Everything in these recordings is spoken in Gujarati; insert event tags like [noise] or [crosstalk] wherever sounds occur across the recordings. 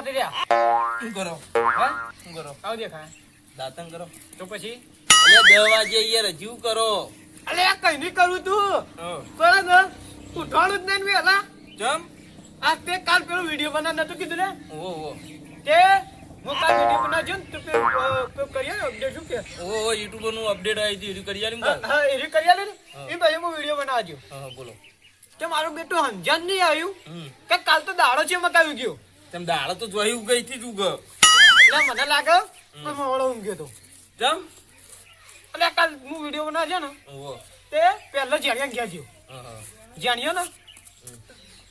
રોતી રહ્યા? શું કરો? હા? શું કરો? આવ દેખાય. દાતન કરો. તો પછી? એટલે દસ વાગે યાર કરો. અલે કઈ નહીં કરું તું. હં. કરે ને જ નહીં ને વેલા ચમ? આ તે કાલ પેલો વીડિયો બનાવ નતું કીધું ને? ઓ ઓ તે હું કાલ વિડિયો બનાવજો ને તો પેલું કરીએ ને શું કે? ઓ ઓ યુટ્યુબનું અપડેટ આવી હતી એરી કરી આલ્યું હા? એ કરી આલે ને? એ ભાઈ હું વીડિયો બનાવજો હા બોલો. તે મારું બેટું સમજણ નહીં આવ્યું કે કાલ તો દાડો છે મકાવી ગયો તેમ દાળ તો જોઈ ઉગઈ થી જ ઉગ. એટલે મને લાગે કે મોડો ઊંઘ્યો તો. જમ? એટલે કાલ હું વીડિયો છે ને તે પહેલો જાણ્યા ગયા. ગયો જાણ્યો ને?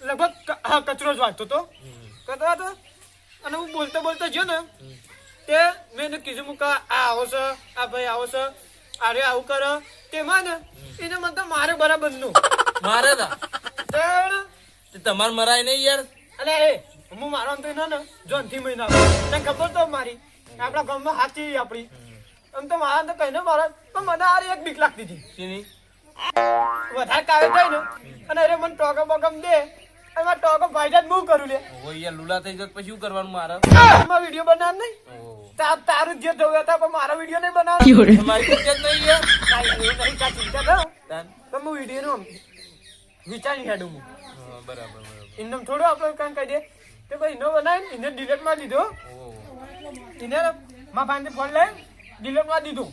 લગભગ હા, કચરો જ વાંચતો તો. કચરો હતો અને હું બોલતો બોલતો ગયો ને તે મેં એને કીધું મું કે આ આવો છે આ ભાઈ આવો છે અરે આવું કર. તેમાં ને એને મને તો મારે બરાબરનું. મારે તમાર તમારે મરાય નહીં યાર. અલે એ હું મારો તો ના ને જોનથી મહિના તને ખબર તો મારી આપણા ગામમાં હાચી આપણી. આમ તો મારા તો કઈ ને મારા પણ મને આ એક બીક લાગતી હતી? વધારે કાવે થાય ને અને અરે મને ટોકો બોકમ દે અને મારા ટોકો ભાઈ જ હું કરું લે. ઓ યાર લુલા થઈ જાય પછી શું કરવાનું મારા? મારા વીડિયો બનાવ નહીં. તાર તારું જે થયું હતા પણ મારા વીડિયો નહીં બનાવ. મારી જ નહીં યાર. નહીં કા ચિંતા કર. તાન? તો હું વીડિયો નું વિચારી હેડું હું. બરાબર બરાબર. એમને થોડું આપણે કામ કહી દે. કે ભાઈ એનો બનાવીને એને ડિલેટમાં દીધો. એને મા ભાઈને ફોન લઈ ડિલેટમાં દીધું.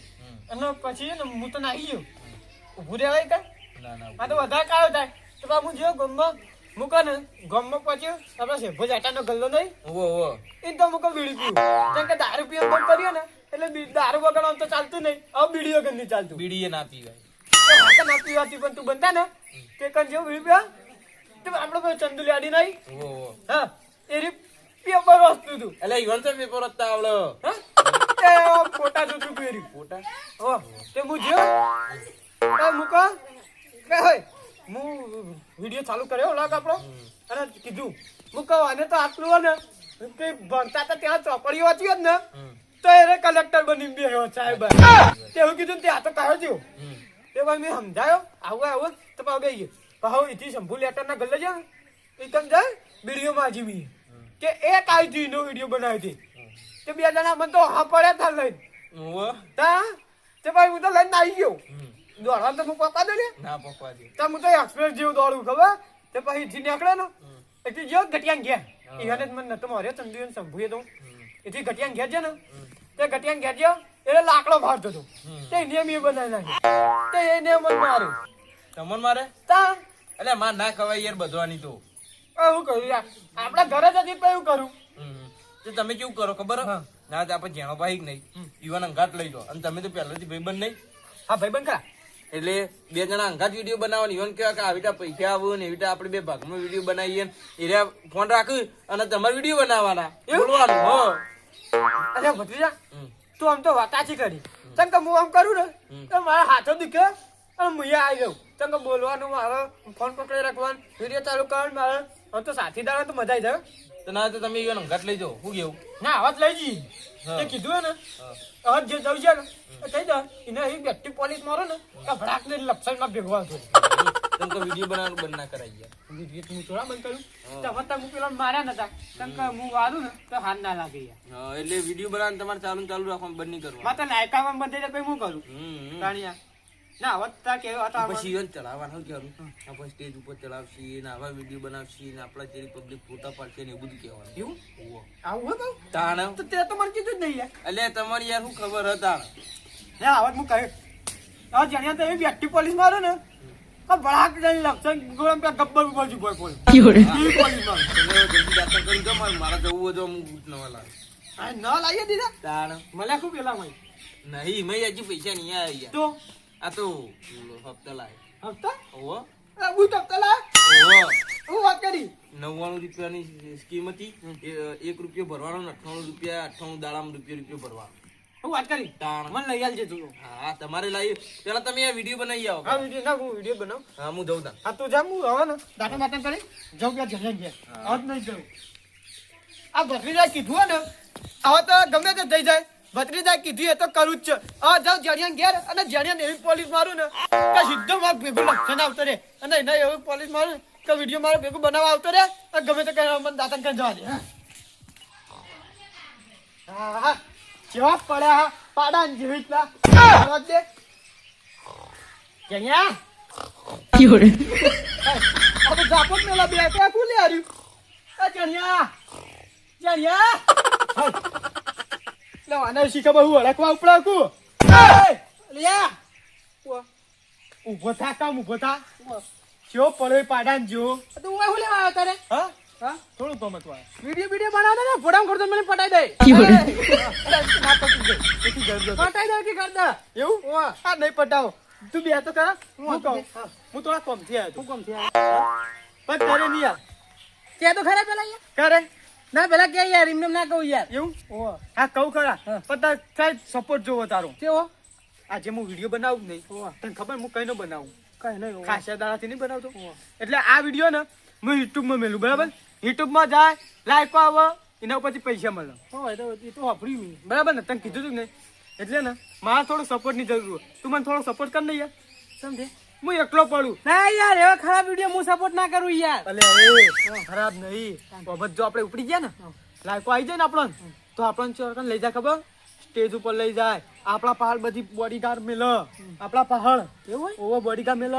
અને પછી ને હું તો નાખી ગયો. ઊભું રહેવાય ના ના આ તો વધારે કાળો થાય. તો બાબુ જો ગમમાં મૂકો ને ગમમાં પછી આપણે શેભો જાટાનો ગલ્લો નહીં. ઓહો એ તો મૂકો બીડી પીવું કેમ કે દારૂ પીવા બંધ કર્યો ને એટલે દારૂ વગર આમ તો ચાલતું નહીં. હવે બીડીઓ વગર નહીં ચાલતું. બીડીએ ના પીવાય. ના પીવાતી પણ તું બનતા ને તે કન જેવું બીડી પીવા તો આપણે કોઈ ચંદુલી આડી નહીં હા. એ રી પેપર વસ્તુ તું. એટલે ઈવન તો પેપર હતા આવડો. હા? ફોટા જોતું તું એરી. ફોટા? હો તે હું જો એ મૂકો કે? હોય. હું વીડિયો ચાલુ કર્યો લાગ આપણો. અને કીધું મૂકો આને તો આટલું ને કે ભણતા તો ત્યાં ચોપડીઓ વાંચી જ ને તો એને કલેક્ટર બની બેહ્યો સાહેબ. તે હું કીધું ત્યાં તો કહ્યો થયો તે ભાઈ મેં સમજાયો આવું આવું તો પાવ ગઈ પાવ ઇથી શંભુ લેટર ના ગલ્લે જાય એ કેમ જાય બીડીઓ માં જીવી કે એક હતી નો વીડિયો બનાવી દે. તે બે જણા મને તો હા પડે થા લઈને. તા? તે ભાઈ હું તો લઈને આવી ગયો. દોડવા તો હું પપ્પા દે ને ના પકવા દે. તા હું તો એક્સપ્રેસ જેવું દોડું ખબર? તે પછી ઇથી નીકળે ને એટલે જો ઘટિયા ગયા જ મને નતો માર્યો ચંદુ શંભુએ તો. એથી ગટિયા ગયા છે ને તે ઘટિયા ગયા ગયો એટલે લાકડો ફાડતો હતો. તે નિયમ એ બનાવી નાખ્યો. તે એને મને માર્યો. તમન મારે? તા? એટલે માર ના ખવાય યાર બધવાની તો. એવું કરું યાર. આપણા ઘરે જ હતી એવું કરું તો તમે કેવું કરો ખબર. ના તો આપણે જેણો ભાઈ નહીં. યુવાન અંગાટ લઈ લો. અને તમે તો પહેલેથી ભાઈબંધ નહીં. હા ભાઈ બંધ ખરા. એટલે બે જણા અંગાત વીડિયો બનાવો ઈવન કેવા કે આવી રીતે પૈસા આવું ને એવી રીતે આપણે બે ભાગમાં વીડિયો બનાવીએ ને એ રહ્યા ફોન રાખ્યું અને તમારે વીડિયો બનાવવાના. એવું? બોલવાનું હો. અરે ભત્રીજા તું આમ તો વાતાચી કરી. ચમ કે હું આમ કરું ને તો મારા હાથો દુખે અને હું આવી જાઉં કે બોલવાનું મારો ફોન પકડી રાખવાનું. વીડિયો ચાલુ કરવાનું મારે આમ તો સાથીદાર તો મજા આવી જાય તો ના તો તમે ઈવન અંગાટ લઈ જાઓ. શું કેવું ના આવાજ લઈ જઈ હા. તે કીધું હે ને હા. હવે જે જવું છે ને થઈ જાય. એને એ બેટી પોલીસ મારો ને ભડાક ને લપસણમાં ભેગવા છો તમ તો વીડિયો બનાવવાનું બંધ ના કરાઈ ગયા હું થોડા બંધ કર્યું તો હવે તમે પેલા માર્યા નતા. તમ કે હું વારું ને તો હાથ ના લાગે એટલે વીડિયો બનાવવાનું તમારે ચાલુ ચાલુ રાખવાનું બંધ નહીં કરવું માતા લાયકામાં બંધ થઈ જાય પછી હું કરું. તાણિયા ના હવે તા હતા પછી ઈવન ચલાવવાનું કહેવાનું આપણે સ્ટેજ ઉપર ચલાવશી ને આવા વીડિયો બનાવશી ને આપણા જેવી પબ્લિક ફોટા પાડશે ને એવું બધું કહેવાનું. એવું? આવું હતું? તાણ? તો તે તો કીધું જ નહીં યાર. એટલે તમારી યાર શું ખબર હતા ના હવે હું કહ્યું. હવે જાણ્યા તો એવી બેટી પોલીસ મારો ને તો ભડાક જઈને ગોળમ પે ગબ્બર ઉપર જ પોલીસ. મારો તમે જલ્દી દાખલ કરી દો મારે મારે જવું હોય તો હું નવા લાવ. આ ન લાવીએ દીધા? તાણ? મળ્યા શું પેલા હોય નહીં મેં હજી પૈસા નહીં આવ્યા. તો? આ તો હપ્તા લાય હપ્તા હું તો હું વાત કરી નવ્વાણું રૂપિયાની સ્કીમ હતી એક રૂપિયો ભરવાનો અઠ્ઠાણું રૂપિયા અઠ્ઠાણું દાડામાં રૂપિયો રૂપિયો ભરવાનો હું વાત કરી તાણ મને લઈ આલજે તું હા તમારે લાવી પેલા તમે આ વીડિયો બનાવી આવો હા વીડિયો ના હું વીડિયો બનાવ હા હું જઉં તા હા તું જા હું હવે ને દાંતા માતા કરી જાઉં ત્યાં જઈને ગયા હવે નહીં જાઉં આ ભત્રીજાએ કીધું ને હવે તો ગમે તે થઈ જાય ભત્રીજાએ કીધી એ તો કરું જ છે. આ જાઉં જણિયા ઘેર અને જણિયા એવી પોલીસ મારું ને કે સીધો મારું ભેગું લક્ષણ આવતો રે અને એને એવી પોલીસ મારું કે વીડિયો મારો ભેગું બનાવવા આવતો રે અને ગમે તો કઈ મને દાંતા કરી જવા દે. હા. હા હા. પડ્યા હા. પાડા ને જેવી રીતના આવા જ દે. જણ્યા. આ તો જાપો મેલા બે કે કુલે હાર્યું આ જણ્યા. જણ્યા. [laughs] હાય. લે આને શીખા બહુ હડકવા ઉપડા કુ લ્યા ઊભો થા કામ ઊભો થા. પડ્યો પાડા ને જો. તું હું શું લેવા આવ્યો તારે? હા? હા? થોડું કમત વાય વીડિયો વીડિયો બનાવતો ને ફોટામાં કરતો મને પટાઈ દે. પટાઈ દે કે કરતા એવું? વાહ. હા નહીં પટાવો. તું બે તો કરા હું હું કહું. હા. હું થોડા કમથી આવ્યો શું કામ થયા પણ કરે નહીં યાર કે તો ખરા પેલા યાર કરે ના પેલા કે યાર એમને ના કહું યાર. એવું? ઓહ. હા કહું ખરા. પણ તાર કઈ સપોર્ટ જોવો તારો. કેવો આજે હું વીડિયો બનાવું નહીં તને ખબર હું કઈ નો બનાવું? કઈ નહીં ઓહ. ખાસા દાડાથી નહીં બનાવતો? એટલે આ વીડિયો ને હું યુટ્યુબમાં મેલું બરાબર? યુટ્યુબમાં જાય લાઈકો આવે એના ઉપરથી પૈસા મળે. એ તો વાપર્યું બરાબર ને? તને કીધું તું ને એટલે ને મારા થોડો સપોર્ટની જરૂર તું મને થોડો સપોર્ટ કર ને યાર. સમજે? હું એકલો પડું. ના યાર એવા ખરાબ વીડિયો હું સપોર્ટ ના કરું યાર. અલે એ ખરાબ નહીં. બાબત જો આપણે ઉપડી ગયા ને લાયકો આવી જાય ને આપણને તો આપણને ચોરકન લઈ જાય ખબર? સ્ટેજ ઉપર લઈ જાય. આપણા પહાડ બધી બોડીગાર્ડ મેલ. આપણા પહાડ. એવું ઓવો બોડીગાર્ડ મેલ.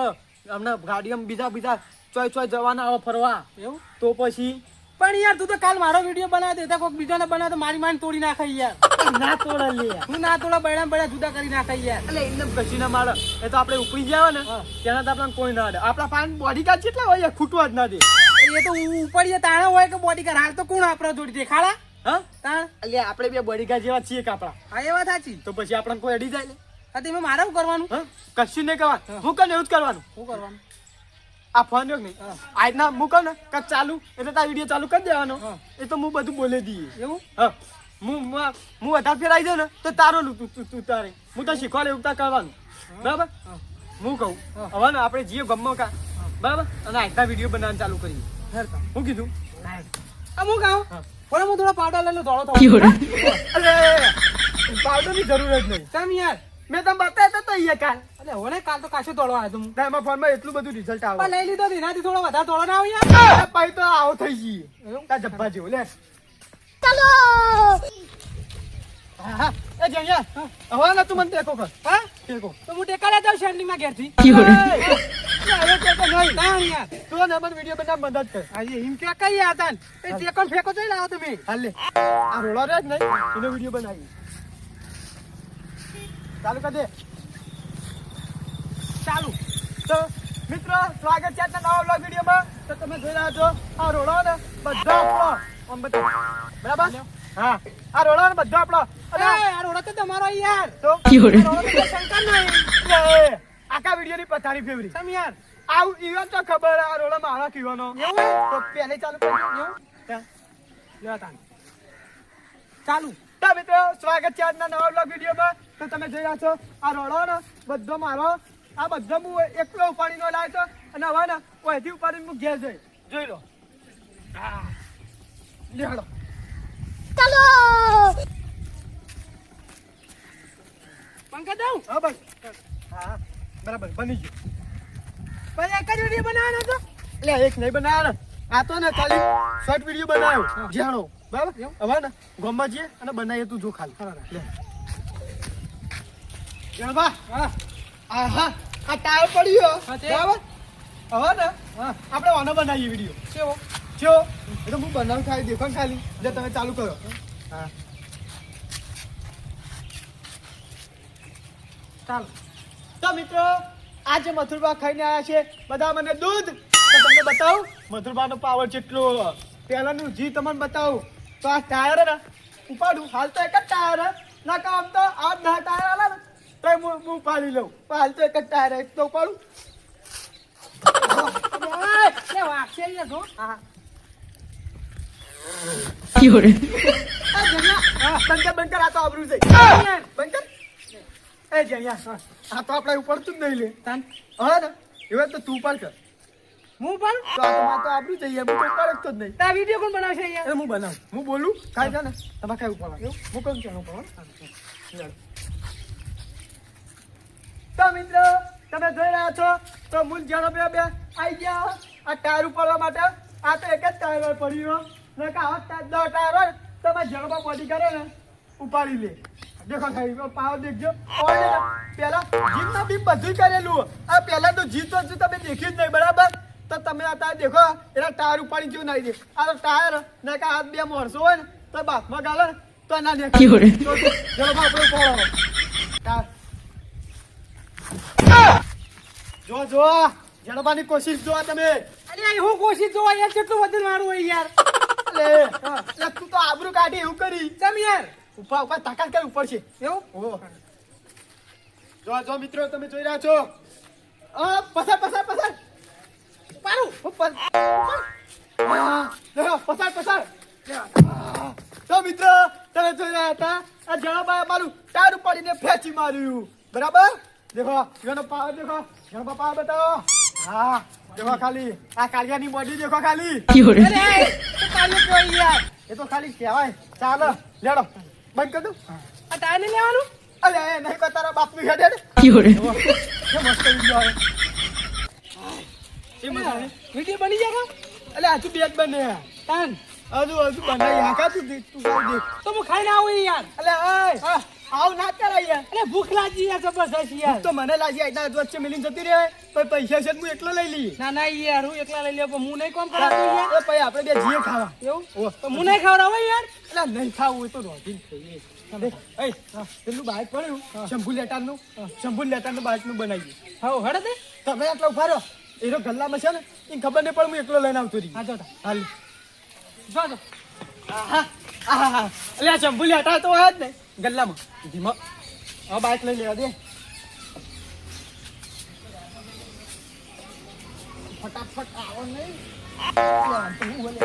હમણાં ગાડીમાં બીજા બીજા ચોય ચોય જવાના આવે ફરવા. એવું? તો પછી પણ યાર તું તો કાલ મારો વીડિયો બનાવી દેતા કોઈક બીજાને બનાવ તો મારી માન તોડી નાખે યાર. ના તોડે લે. હું ના તોડે બૈડા બૈડા જુદા કરી નાખે યાર. એટલે એકદમ કશી ના મારે. એ તો આપણે ઉપડી ગયા ને તેના તો આપણને કોઈ ના દે આપણા પાન બોડીગાર્ડ કેટલા હોય ખૂટવા જ ના દે. એ તો ઉપડીએ તાણા હોય કે બોડી હાલ તો કોણ આપણા જોડી દેખાડા એટલે આપણે બે બોડીગાર્ડ જેવા છીએ કે આપણા. હા એ વાત સાચી. તો પછી આપણને કોઈ અડી જાય હા તો એમાં મારે શું કરવાનું? કશું નહીં કરવાનું હું. કને એવું જ કરવાનું. શું કરવાનું? આ ફોન રહ્યો નહીં? હા. આજના હું કહું ને કે ચાલુ એટલે તાર વીડિયો ચાલુ કરી દેવાનો. એ તો હું બધું બોલી દઈએ એવું? હા. હું હું હું વધારે ફેરાઈ જાઉં ને તો તારો તું તું તું તારે. હું તો શીખવાડે એવું તાર કરવાનું. બરાબર? હું. કહું. હવે ને આપણે જીઓ ગમો કા. બરાબર? અને આજના વીડિયો બનાવવાનું ચાલુ કરીએ. હું કીધું? આ હું કહું. પણ હું થોડા પાવડર લઈ દોડો ધોળો ની જરૂર જ નહીં. કેમ યાર. મેં તમે બતાવ્યા તો અહીંયા કાલ. અલે હોને કાલ તો કાશો ધોળો આવ્યો તું. હું ફોનમાં એટલું બધું રિઝલ્ટ આવે. લઈ લીધો એનાથી થોડો વધારે ધોળો ના આવ્યા યાર. પાઈ તો આવો થઈ ગઈ. એવું? જબ્બા જેવો લે. હા, હા. એ જણિયા, હવે ના તું મને ટેકો કર. હા? ટેકો. તો હું ટેકા લેતા આવું શેરડી માં ઘેરથી ટેકો તું ને મને વીડિયો બનાવ મદદ કર. આજે એમ કે કઈ હતા એ ટેકોન ફેંકો જોઈ લાવો તમે. હાલ આ રોલો રે જ નહીં. એનો વીડિયો બનાવી ચાલુ કરી દે. ચાલુ. તો મિત્રો સ્વાગત છે આજના નવા બ્લોગ વિડીયોમાં. તો તમે જોઈ રહ્યા છો આ રોડો ને બધો આપણો. આમ બધો. બરાબર? હા. આ રોડો ને બધો આપણો. અરે આ રોડો તો તમારો યાર. તો [laughs] શંકર નહીં આખા વીડિયો ની પથારી ફેવરી. સમ યાર. આવું ઈવન તો ખબર આ રોડો મારો કીવાનો તો પહેલે ચાલુ. લ્યો ચાલુ. તો મિત્રો સ્વાગત છે આજના નવા બ્લોગ વિડીયોમાં. તો તમે જોઈ રહ્યા છો આ રોડો ને બધો મારો આ બધો હું એકલો ઉપાડીનો લાવ્યો હતો અને હવે ને અહીંથી ઉપાડીને હું ઘેર જઈ જોઈ લો. હા. ચાલો! પંકજ દઉં હા બસ. હા બરાબર બની ગયું. પણ એક જ વીડિયો બનાવવાનો હતો. એટલે એક નહીં બનાવવાનો. આ તો ને ખાલી શોર્ટ વીડિયો બનાવ્યો. જાણો બરાબર? હવે ને ગોમમાં જઈએ અને બનાવીએ તું જો ખાલી. લે. જાણવા આ ટાયર પડ્યો બરાબર? હવે ને આપણે ઓનો બનાવીએ વીડિયો કેવો? જો એ તો હું બનાવું ખાલી દેખો ખાલી. જે તમે ચાલુ કરો. હા. ચાલો. તો મિત્રો આજે મથુરબા ખાઈને આવ્યા છે. બધા મને દૂધ. તો તમને બતાવું મથુરબાનો પાવર કેટલો પહેલાનું જી તમને બતાવું. તો આ ટાયર ને ઉપાડું. હાલ તો એક જ ટાયર ના કામ તો આ દસ ટાયર આલે તો હું હું પાડી લઉં. પાલ તો એક જ ટાયર એક તો પાડું. બંકર બંકર આ તો આબરૂ છે. બંકર. એ જણિયા આ તો આપણે ઉપડતું જ નહીં લે. તાન. હા ને? હવે તો તું પણ કર. હું પણ? તો આ તો મારે જઈએ હું તો ઉપાડતો જ નહીં. આ વીડિયો કોણ બનાવશે યાર એ હું બનાવું. હું બોલું? ખાઈ જા ને. તમારે ખાઈ ઉપર હું છું ઉપર તો મિત્રો તમે જોઈ રહ્યા છો તો મૂલ જાણો બે બે આવી ગયા. આ ટાયર ઉપાડવા માટે આ તો એક જ ટાયર પડ્યો ને કે આવા ટાયર દસ ટાયર હોય તો મેં જણવા બોડી કરે ને ઉપાડી લે. દેખો ખાલી પાવ દેખજો. પેલા ના બી બધું કરેલું આ પેલા તો જીતો જ તમે દેખ્યું જ નહીં બરાબર? તો તમે અત્યારે દેખો એના ટાયર ઉપાડી જેવું નાખી દે. આ તો ટાયર ને કે આ બે માણસો હોય ને તો બાથમાં ગાલે તો ના દેખાય તો તો ચલો બા, આપણે ઉપાડો ટાયર જો જો જડબાની કોશિશ જો તમે. અરે હું કોશિશ જોવા યાર કેટલું વજન મારું હોય યાર. લે લે, તું તો આબરૂ કાઢી એવું કરી. ચમ યાર. ઉપર ઉપર તાકાત કરી ઉપર છે? એવું? ઓ જો જો મિત્રો તમે જોઈ રહ્યા છો. આ પસાર પસાર પસાર. પારું ઉપર પસાર પસાર. તો મિત્રો તમે જોઈ રહ્યા હતા આ જણાબા મારું ટાર ઉપાડીને ફેંચી માર્યું. બરાબર? દેખો એનો પાવર દેખો એનો પાવર બતાવો. હા દેખો ખાલી આ કાળિયાની બોડી દેખો ખાલી. અરે એ કાલે કોઈ યાર? એ તો ખાલી કહેવાય. ચાલો લેડો. બંધ કર દઉં? આ ટાયર નહીં લેવાનું? અરે એ નહીં કોઈ તારા બાપનું હેડે ને કેવો મસ્ત વીડિયો આવે. એ વીડિયો બની જાય અલે બે જ બને. તાન. હજુ હજુ બનાવી હાકા તું તું તો હું ખાઈને આવું યાર. અલે હા. આવ ના કરાય યાર. અરે ભૂખ લાગી યાર જબરદસ્ત યાર. તો મને લાગી આટલા વચ્ચે મિલિંગ જતી રહે. પણ પૈસા છે હું એકલો લઈ લઈએ. ના ના યાર હું એકલા લઈ લે પણ હું નહીં કોમ કરાતો યાર. એ પછી આપણે બે જીએ ખાવા. એવું. તો હું નહીં ખવડાવો યાર. એટલે નહીં ખાવું હોય તો રોટી ખાઈએ. એય, પેલું બાઈક પડ્યું શંભુ લેટારનું શંભુ લેટારનું બાઈકનું બનાવીએ. હા હડે તે. તમે આટલા ઊભા રહો. એનો ગલ્લામાં છે ને એ ખબર નહીં પણ હું એકલો લઈને આવતો રહી. હા જો. હાલ. જો જો. આહા, આહા. એટલે શંભુ લેટા તો હોય જ ને. ગલ્લામાં. ધીમા. હવે બાઈક લઈ લેવા દે. ફટાફટ આવો નહીં. હું.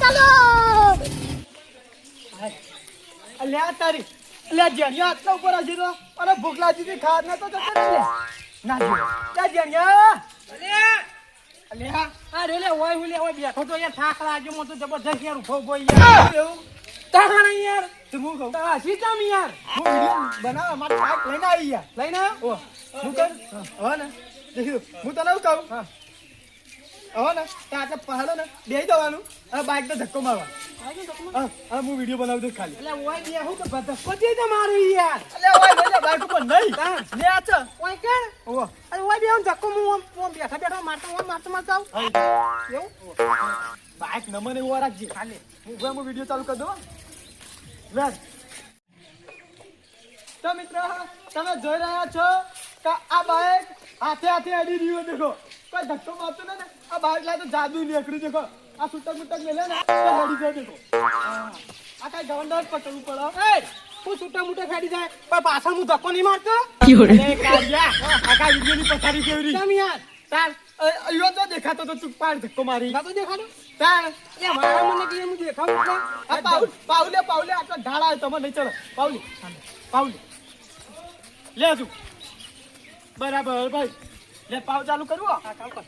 ચાલો. અલ્યા તારી. અલ્યા જેણિયા આટલા ઉપર હજી તો અરે ભૂખ લાગી હતી ખાવા તો. ના જો ત્યાં જેણિયા હું તને કહું? હા. હવે ને ત્યાં પહાડો ને બેસી જવાનું અને બાઈક ને ધક્કો મારવા તો હા વિડિયો બનાવી દઉં ખાલી. એટલે ઓય બે હું તો ધક્કો દે તો મારું યાર. એટલે ઓય લે બાઈક ઉપર નહીં. લે આ છે. ઓય કે ઓ અરે ઓય બે હું ધક્કો હું આમ બેઠા બેઠા મારતો ઓમ મારતો મારતો આવ. એવું? બાઈક નમને એવું રાખજે. ખાલી. હું હવે હું વિડિયો ચાલુ કરી દઉં વેર તો મિત્રો તમે જોઈ રહ્યા છો કે આ બાઈક હાથે હાથે અડી રહ્યું દેખો. કોઈ ધક્કો મારતો ને આ બાઈક લાગે જાદુ નીકળ્યું દેખો. આ છૂટક મુટક મેલે ને તો લડી જાય દેખો. આ કઈ ગવર્નર પટલું પડે. એ હું છૂટા મૂટા ખાડી જાય પણ પાછળ હું ધક્કો નહીં મારતો? અરે કાળિયા, આખા વિડીયોની પથારી કેવડી કેમ યાર? તાર અયો તો દેખાતો તો તું પાડ ધક્કો મારી. ના તો દેખાડો તાર એ મારા મને કે હું દેખાવું એટલે આ પાઉલ પાઉલે પાઉલે આ ઢાળ આવે તમે નહીં ચલો. પાઉલી પાઉલી. લે તું બરાબર ભાઈ. લે પાવ ચાલુ કરવો. હા ચાલ કર.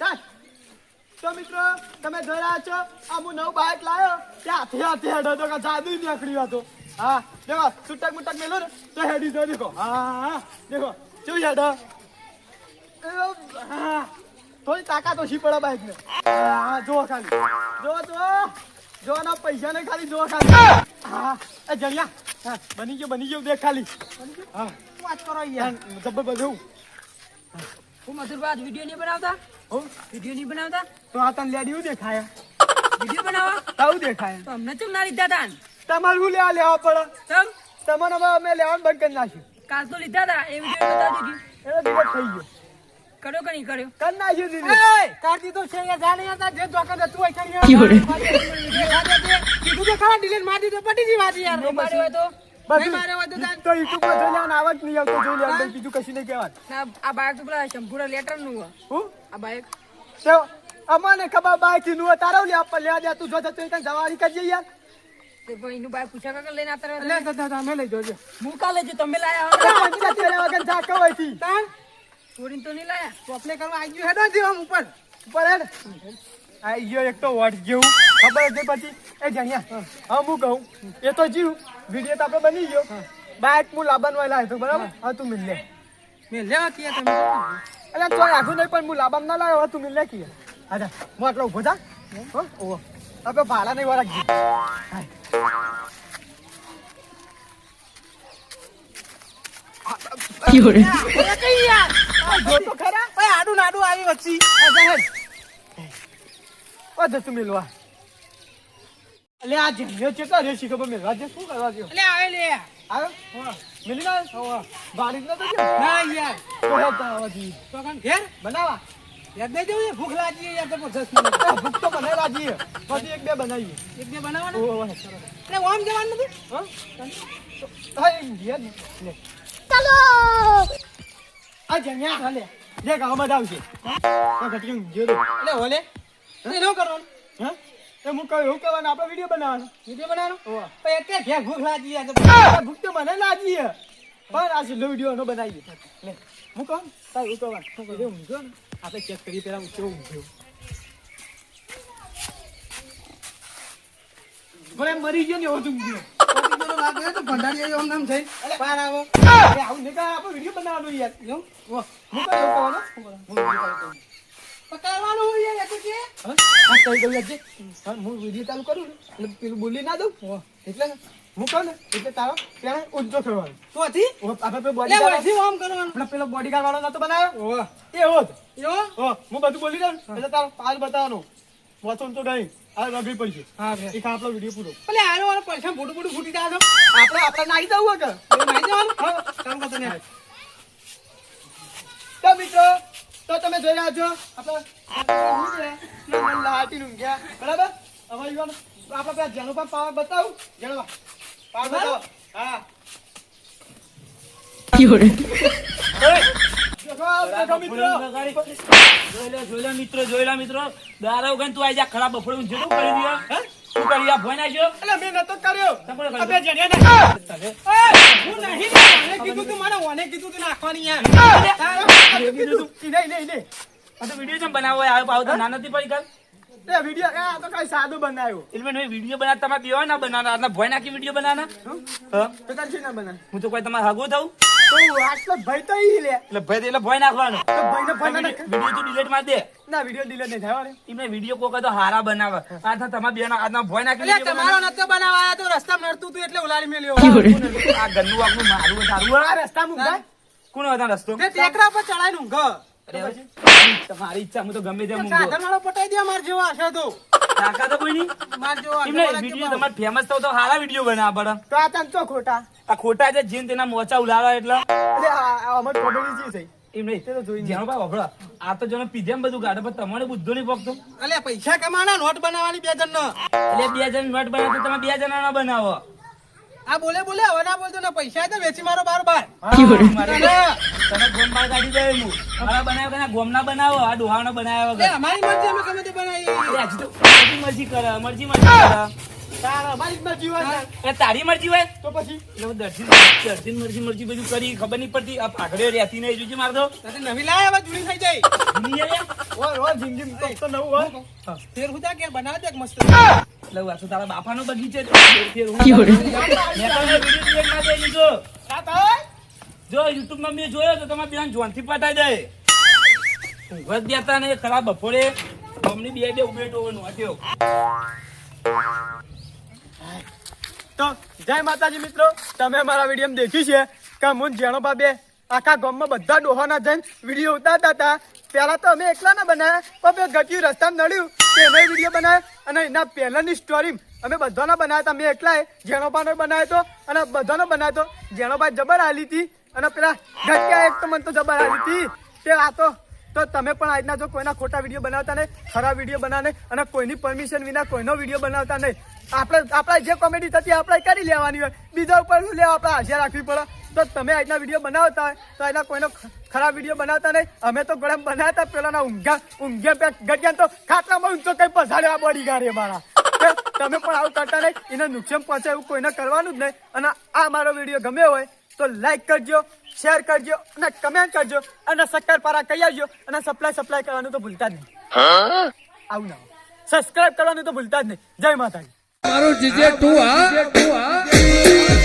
ચાલ તો મિત્રો તમે જોઈ છો? આ હું નવ બાઇક લાવ્યો ત્યાં હાથે હાથે હેડો તો કે જાદુ નીકળ્યો હતો. હા દેખો છૂટક મુટક મેલો ને તો હેડી દો દેખો. હા દેખો શું હેડો. થોડી તાકાત ઓછી પડે બાઇક ને હા જો ખાલી. જો તો જો ના પૈસા ને ખાલી જો ખાલી. હા એ જણિયા. હા બની ગયો બની ગયો દેખ ખાલી. હા. વાત કરો યાર જબ્બર બધું. હું મધુરભાઈ આજ વીડિયો નહીં બનાવતા? હું? વીડિયો નહીં બનાવતા? તો આ તને લેડી હું દેખાયા? વીડિયો બનાવવા? તાવું દેખાય? તો અમને ચમ ના લીધા તાન? તમારે હું લેવા લેવા પડે? તમ તમારે હવે અમે લેવાનું બંધ કરી નાખ્યું. કાલ તો લીધા તા એ વીડિયો નતા દીધી. એનો દિવસ થઈ ગયો. કર્યો કે નહીં કર્યો? કર નાખ્યું દીદી એ કાઢ દીધો છે યાર જાણે હતા જે જોકર હતું હોય કરી કીધું તો ખરા ડિલેટ મારી દીધો પટી જી વાત યાર. મારી હોય તો? તો યુટ્યુબ પર જોઈ લેવાનું આવાજ નહીં આવતો જોઈ બીજું કશું નહીં કહેવાનું. આ બાઈક તો પેલા શંભુરા લેટરનું. હું? આ બાઈક તો અમાને ખબર બાઈકનું તારા લે પર લેવા દે તું જો જતો ત્યાં જવારી કરજે યાર. તે ભાઈ એનું બાઈક પૂછ્યા કાકા લઈને આવતા લે રહ્યો તો તો અમે લઈ જોજો હું કાલે જો તમે લાયા હો ને. પંચાયત લેવા વગર જા કવાયથી તો નહીં લાયા. ચોપલે કરવા આવી ગયો હેડો જીવમ ઉપર. ઉપર હેડ. આ ગયો એક તો વોટ જેવું. ખબર હતી પછી? એ જણ્યા હા હું કહું. એ તો જીવ. વીડિયો તો આપણે બની ગયો. બાઈક હું લાવવાનું વાય લાવ્યો તો બરાબર? હા. તું મિલ લે મિલ લે કે તમે? અલ્યા તો નહીં પણ હું લાબામ ના લાવ્યો હવે તું મિલ લે કી અચ્છા હું આટલો ઊભો થા ઓહો. આપણે ભાડા નહીં વાળા ગીત. જો તો ખરા. ભાઈ આડું નાડું આવી વચ્ચી. ઓ જતું મેલવા. એટલે આ જમ્યો છે તો રેસી ખબર મેલવા છે શું કરવા દો? એટલે આવે લે. આવે? મિલી ના? બારી જ તો ના યાર. તો હતા તો તો કામ ઘેર? બનાવા. યાદ નહીં દેવું ભૂખ લાગી યાર તો દસ મિનિટ. ભૂખ તો બનાવ્યા જઈએ પછી એક બે બનાવીએ. એક બે બનાવવાનું? ઓહો. એટલે ઓમ જવાનું નથી? હ? હા, એમ ગયા લે. ચાલો! આ જમ્યા હાલે. લે આવા બધા આવશે. આ ઘટીને ગયો તો. એટલે ઓલે એ નો કરવાનું. હા? એ હું કહું એવું કરવાનું આપણે વીડિયો બનાવવાનો. વીડિયો બનાવવાનો? ઘેર ભૂખ લાગી તો. આ ભૂખ તો મને લાગી પણ આ છેલ્લો વીડિયો એનો બનાવીએ. લે હું કહું? તાર હું કહું ઊંઘ્યો ને. આપણે ચેક કરીએ પહેલાં હું કેવો ઊંઘ્યો એમ મરી ગયો ને એવો ઊંઘ્યો. તો ભંડારી આવ્યો આમ નામ થઈ. બહાર આવો. આવું નીકળ આપણે વીડિયો બનાવવાનો યાર. હું કહું હું વીડિયો ચાલુ કરું. પકડવાનું હોય યાર એકું હા? હા, દઉં યાર હું વીડિયો ચાલુ કરું એટલે પેલું બોલી ના દઉં. એટલે હું કહું ને એટલે તારો ત્યાં ઊંચો થવાનો તો હતી? આપણે પેલો એટલે bodyguard વળથી ઓમ આપણે પેલો bodyguard વાળો નતો બનાવ્યો? ઓહ એવો જ. એવો? હા, હું બધું બોલી દઉં એટલે તારો પાલ બતાવવાનો. વાંચો તો નહીં. આ રગડી પડશે હા એક આપણો વીડિયો પૂરો. એટલે આનો વાળો પૈસા ફોટું ફોટું ફૂટી જાય આપણે આપણે નાઈ જવું કે નાઈ જવાનું? હા. કામ કરતો ને તો મિત્રો તો તમે જોઈ રહ્યા છો આપણે લાટી ઊંઘ્યા બરાબર? હવે યુવાન આપણે પેલા જેનો પણ પાવર બતાવું. જેનો પાવર બતાવો. હા. જોયેલા મિત્રો. જોઈ લે જોઈ લે મિત્રો જોઈ લે મિત્રો. દારા વગર તું આજે ખરાબ બફોડે જેટલું કરી દિયો હે? શું કરી આ ભોય નાખ્યો? એટલે મેં નતો કર્યો? આપણે જેને ના હું નહીં મને કીધું તું મને ઓને કીધું તું નાખવાની યાર કીધું નહીં નહીં નહીં આ તો વીડિયો જેમ બનાવો આવ્યો પાવ તો ના નથી પડી ગયો. એ વીડિયો આ તો કઈ સાદો બનાવ્યો. એટલે મેં વીડિયો બના તમારે દેવા ના બનાવના ભોય નાખી વીડિયો બનાવના હા? તો શું ના બનાવ હું તો કોઈ તમારે હગું થવું તો ભાઈ તો ઈ લે. એટલે ભય એટલે ભોય નાખવાનો. તો ભાઈને ભાઈ ના વીડિયો તું ડિલીટ માર દે. ના વીડિયો ડિલીટ નહીં થાય વાળે. એમને કોક તો હારા બનાવે. આ તો તમારા બેના આજના ભોય નાખી એટલે તમારો નતો બનાવાયા તો રસ્તા નડતું તું એટલે ઉલાડી મેલ્યો [laughs] આ ગંદુ આપણું મારું તારું આ રસ્તા મુંગા કોણ હતા રસ્તો? તે ટેકરા પર ચડાઈને ઊંઘો. તમારી ઈચ્છા હું તો ગમે તેમ ઊંઘો. સાધન વાળો પટાઈ દે માર જેવો આશા તો તાકાત તો કોઈ નહીં માર જેવો એમને બોલા કે તમારે ફેમસ થવો તો હારા વીડિયો બનાવવા પડે. તો આ તને તો ખોટા? આ ખોટા છે જીન તેના મોચા ઉલાવા એટલે. એટલે આ આ અમાર કોમેડી છે. થઈ એમ નહીં. તો જોઈને જેનો ભાઈ વફડા આ તો જેનો પીધેમ બધું ગાડે પણ તમારે બુદ્ધો નહીં પગતું અલે પૈસા કમાના નોટ બનાવવાની બે જણ એટલે બે જણ નોટ બનાવો તમે બે જણા ના બનાવો. આ બોલે બોલે હવે ના બોલતો ને પૈસા તો વેચી મારો બાર બાર તમે ગોમ બાર કાઢી દે હું મારા બનાવ્યો કે ગોમ ના બનાવો આ ડોહાનો બનાવ્યા વગર. અમારી મરજી અમે ગમે તે બનાવીએ. હજી તો મરજી મરજી કરે મરજી મરજી કરે. તારા મરજી હોય એ તારી મરજી હોય? તો પછી? દર્શન દર્શન મરજી મરજી બધું કરી ખબર નહીં પડતી. આ પાઘડે રહેતી નહીં જોજે મારે તો. નવી લાય હવે જૂની થઈ જાય. દુનિયા રે. ઓય ઓય જિંદગી તો તો નવું હોય. ફેર હુદા કે બનાવ દે મસ્ત? એટલે આ તો તારા બાપાનો બગીચો ફેર હું- જો યુટ્યુબમાં માં જોયો તો તમારા બેન જોનથી પટાઈ જાય ઊંઘ જ દેતા ને ખરાબ બપોરે. મમ્મી બે બે ઉભેટો નોટ્યો તો જય માતાજી મિત્રો, તમે મારા વીડિયો દેખ્યું છે કે હું જેણો બાબે આખા ગામમાં બધા ડોહાના જઈને વીડિયો ઉતારતા હતા. પહેલાં તો અમે એકલા ના બનાવ્યા પણ બે ઘટ્યું રસ્તામાં નડ્યું એને વીડિયો બનાવ્યા અને એના પહેલાંની સ્ટોરી અમે બધાનો બનાવ્યા હતા. મેં એકલાએ જેણોબાનો બનાવ્યો હતો અને બધાનો બનાવ્યો હતો. જેણોબા જબર આલી હતી અને પેલા ગટ્યા એક તો મને તો જબર આવી હતી. તે આ તો તો તમે પણ આજના જો કોઈના ખોટા વીડિયો બનાવતા નહીં ખરા વીડિયો બનાવે અને કોઈની પરમિશન વિના કોઈનો વીડિયો બનાવતા નહીં. આપણે આપણે જે કોમેડી થતી આપણે કરી લેવાની હોય. બીજા ઉપર શું લેવા આપણે હાજર રાખવી પડે? તો તમે આજના વીડિયો બનાવતા હોય, તો આજના કોઈનો ખરાબ વીડિયો બનાવતા નહીં. અમે તો ગરમ બનાવતા, પેલાના ઊંઘા, ઊંઘે પે ગડિયાન તો ખાટલામાં ઊંચો કઈ પસાડ્યા બોડી ગારે મારા. તમે પણ આવું કરતા નહીં, એને નુકસાન પહોંચે એવું કોઈને કરવાનું જ નહીં. અને આ મારો વીડિયો ગમ્યો હોય તો લાઈક કરજો શેર કરજો અને કમેન્ટ કરજો અને શક્કરપારા કહી આવજો અને સપ્લાય સપ્લાય કરવાનું તો ભૂલતા જ નહીં. આવું ના સબસ્ક્રાઇબ કરવાનું તો ભૂલતા જ નહીં. જય માતાજી. મારું જીજે ટુ હા?